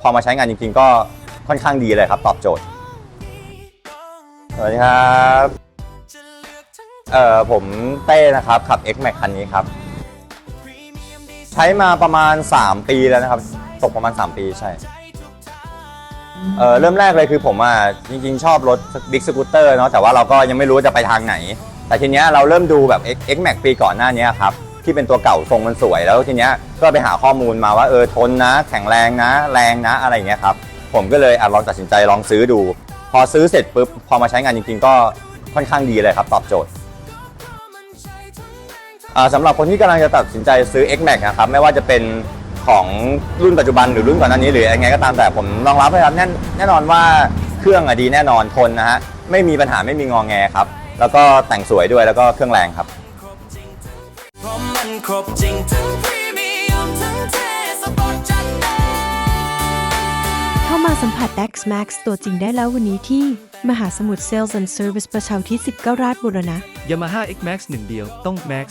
พอมาใช้งานจริงๆ ก็ค่อนข้างดีเลยครับ ตอบโจทย์ สวัสดีครับเอ่อผมเต้นะครับ ขับ X Max คันนี้ครับ ใช้มาประมาณ 3 ปีแล้วนะครับ ตกประมาณ 3 ปีใช่เออเริ่มแรกเลยคือผมอะจริงๆ ชอบรถบิ๊กสกูตเตอร์เนาะแต่ว่าเราก็ยังไม่รู้จะไปทางไหน แต่ทีเนี้ยเราเริ่มดูแบบ X Max ปีก่อนหน้านี้ครับ ที่เป็นตัวเก่าทรงมันสวยแล้วทีเนี้ยก็ไปหาข้อมูลมาว่าเออทนนะ แข็งแรงนะ แรงนะอะไรอย่างเงี้ยครับผมก็เลยอะลองตัดสินใจลองซื้อดู พอซื้อเสร็จปุ๊บพอมาใช้งานจริง ๆ ก็ค่อนข้างดีเลยครับตอบโจทย์สำหรับคนที่กำลังจะตัดสินใจซื้อ X Max นะครับไม่ว่าจะเป็นของรุ่นปัจจุบันหรือรุ่นก่อนหน้านี้หรือยังไงก็ตามแต่ผมรองรับเลยครับแน่นแน่นอนว่าเครื่องอดีแน่นอนทนนะฮะไม่มีปัญหาไม่มีงอแงครับ แล้วก็แต่งสวยด้วยแล้วก็เครื่องแรงครับ เพราะมันครบจริงทั้งพรีเมียมทั้งเทสปอร์ตจัดเต็มเข้ามาสัมผัส Dax Max ตัวจริงได้แล้ววันนี้ที่ มหาสมุทร Sales and Service ประชาอุที่ 19 ราชบุรณะ Yamaha X Max หนึ่งเดียวต้อง Max